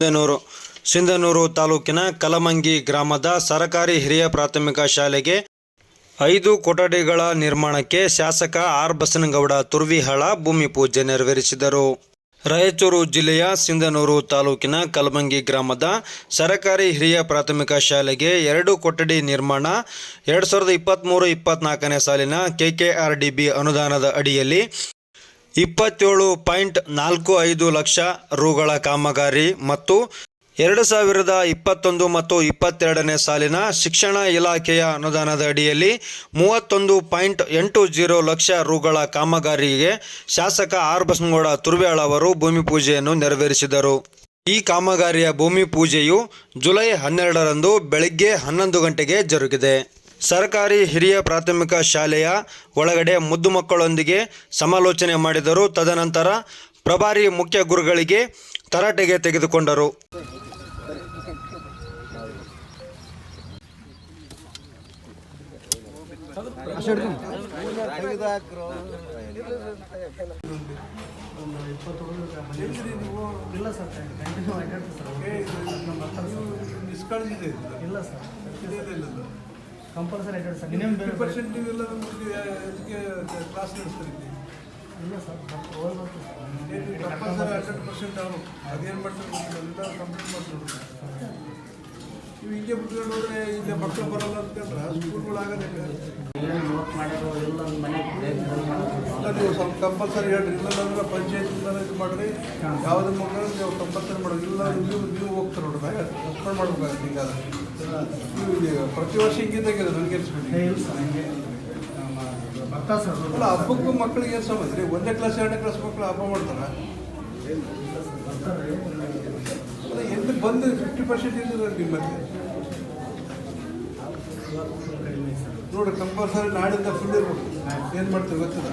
ಸಿಂಧನೂರು. ಸಿಂಧನೂರು ತಾಲೂಕಿನ ಕಲಮಂಗಿ ಗ್ರಾಮದ ಸರಕಾರಿ ಹಿರಿಯ ಪ್ರಾಥಮಿಕ ಶಾಲೆಗೆ ಐದು ಕೊಠಡಿಗಳ ನಿರ್ಮಾಣಕ್ಕೆ ಶಾಸಕ ಆರ್. ಬಸನಗೌಡ ತುರ್ವಿಹಳ ಭೂಮಿ ಪೂಜೆ ನೆರವೇರಿಸಿದರು. ರಾಯಚೂರು ಜಿಲ್ಲೆಯ ಸಿಂಧನೂರು ತಾಲೂಕಿನ ಕಲಮಂಗಿ ಗ್ರಾಮದ ಸರಕಾರಿ ಹಿರಿಯ ಪ್ರಾಥಮಿಕ ಶಾಲೆಗೆ ಎರಡು ಕೊಠಡಿ ನಿರ್ಮಾಣ ಎರಡು ಸಾವಿರದ ಇಪ್ಪತ್ತ್ಮೂರು ಇಪ್ಪತ್ತ್ನಾಲ್ಕನೇ ಸಾಲಿನ ಕೆಕೆಆರ್ಡಿಬಿ ಅನುದಾನದ ಅಡಿಯಲ್ಲಿ ಇಪ್ಪತ್ತೇಳು ಪಾಯಿಂಟ್ ನಾಲ್ಕು ಐದು ಲಕ್ಷ ರುಗಳ ಕಾಮಗಾರಿ ಮತ್ತು ಎರಡು ಸಾವಿರದ ಇಪ್ಪತ್ತೊಂದು ಮತ್ತು ಇಪ್ಪತ್ತೆರಡನೇ ಸಾಲಿನ ಶಿಕ್ಷಣ ಇಲಾಖೆಯ ಅನುದಾನದ ಅಡಿಯಲ್ಲಿ ಮೂವತ್ತೊಂದು ಪಾಯಿಂಟ್ ಎಂಟು ಜೀರೋ ಲಕ್ಷ ರುಗಳ ಕಾಮಗಾರಿಗೆ ಶಾಸಕ ಆರ್ ಬಸನಗೌಡ ತುರ್ವೇಳ ಅವರು ಭೂಮಿ ಪೂಜೆಯನ್ನು ನೆರವೇರಿಸಿದರು. ಈ ಕಾಮಗಾರಿಯ ಭೂಮಿ ಪೂಜೆಯು ಜುಲೈ ಹನ್ನೆರಡರಂದು ಬೆಳಗ್ಗೆ ಹನ್ನೊಂದು ಗಂಟೆಗೆ ಜರುಗಿದೆ. ಸರ್ಕಾರಿ ಹಿರಿಯ ಪ್ರಾಥಮಿಕ ಶಾಲೆಯ ಒಳಗಡೆ ಮುದ್ದು ಮಕ್ಕಳೊಂದಿಗೆ ಸಮಾಲೋಚನೆ ಮಾಡಿದರು. ತದನಂತರ ಪ್ರಭಾರಿ ಮುಖ್ಯ ಗುರುಗಳಿಗೆ ತರಾಟೆಗೆ ತೆಗೆದುಕೊಂಡರು. ಇಲ್ಲ ಸರ್. ಕಂಪಲ್ಸರಿ ಆಗಿರುತ್ತೆ ಸರ್ ಇನ್ನೇನು ಬೇರೆ ಪರ್ಸೆಂಟ್ ನೀವೆಲ್ಲ ನಮಗೆ ಅದಕ್ಕೆ ಕ್ಲಾಸ್ ನಡೆಸ್ತಾರೆ ಇಲ್ಲ. ಸರ್ ಕಂಪಲ್ಸರಿ ಹಂಡ್ರೆಡ್ ಪರ್ಸೆಂಟ್ ಅವರು? ಅದೇನು ಮಾಡ್ತಾರೆ ಎಲ್ಲ ಕಂಪ್ಲೀಟ್ ಮಾಡ್ತಾರೆ. ನೀವು ಹಿಂಗೆ ಬಿಟ್ಕೊಂಡು ಹೋದ್ರೆ ಈಗ ಮಕ್ಕಳು ಬರಲ್ಲ ಅಂತಂದ್ರೆ ಸ್ಕೂಲ್ಗಳು ಆಗೋದಿಲ್ಲ ಮಾಡೋದು ಎಲ್ಲ ಮನೆ ಇಲ್ಲ ನೀವು ಸ್ವಲ್ಪ ಕಂಪಲ್ಸರಿ ಹೇಳ್ರಿ. ಇಲ್ಲ ಅಂದ್ರೆ ಪಂಚಾಯತ್ ಇದು ಮಾಡಿರಿ. ಯಾವುದೇ ಮಕ್ಕಳು ನೀವು ಕಂಪಲ್ಸರಿ ಮಾಡೋದು ಇಲ್ಲ ನೀವು ನೀವು ಹೋಗ್ತಾರೆ ನೋಡ್ರಿ. ಸಸ್ಪೆಂಡ್ ಮಾಡ್ಬೇಕಾಗುತ್ತೆ ಹಿಂಗಾದ್ರೆ ನೀವು ಈಗ ಪ್ರತಿ ವರ್ಷ ಹಿಂಗಿದ್ದಾಗ ನನಗೆ ಅಲ್ಲ ಹಬ್ಬಕ್ಕೂ ಮಕ್ಕಳಿಗೆ ಏನು ಸಮಸ್ಯೆ ರೀ ಒಂದನೇ ಕ್ಲಾಸ್ ಎರಡನೇ ಕ್ಲಾಸ್ ಮಕ್ಕಳು ಹಬ್ಬ ಮಾಡ್ತಾರೆ? ಅಲ್ಲ ಎಲ್ಲಿ ಬಂದು ಫಿಫ್ಟಿ ಪರ್ಸೆಂಟ್ ಇರ್ತದೆ ನಿಮ್ಮಲ್ಲಿ? ನೋಡಿ ನೋಡ್ರಿ ಕಂಪಲ್ಸರಿ ನಾಡಿಂದ ಫುಲ್ ಇರ್ಬೇಕು. ಏನು ಮಾಡ್ತೀವಿ ಗೊತ್ತಿಲ್ಲ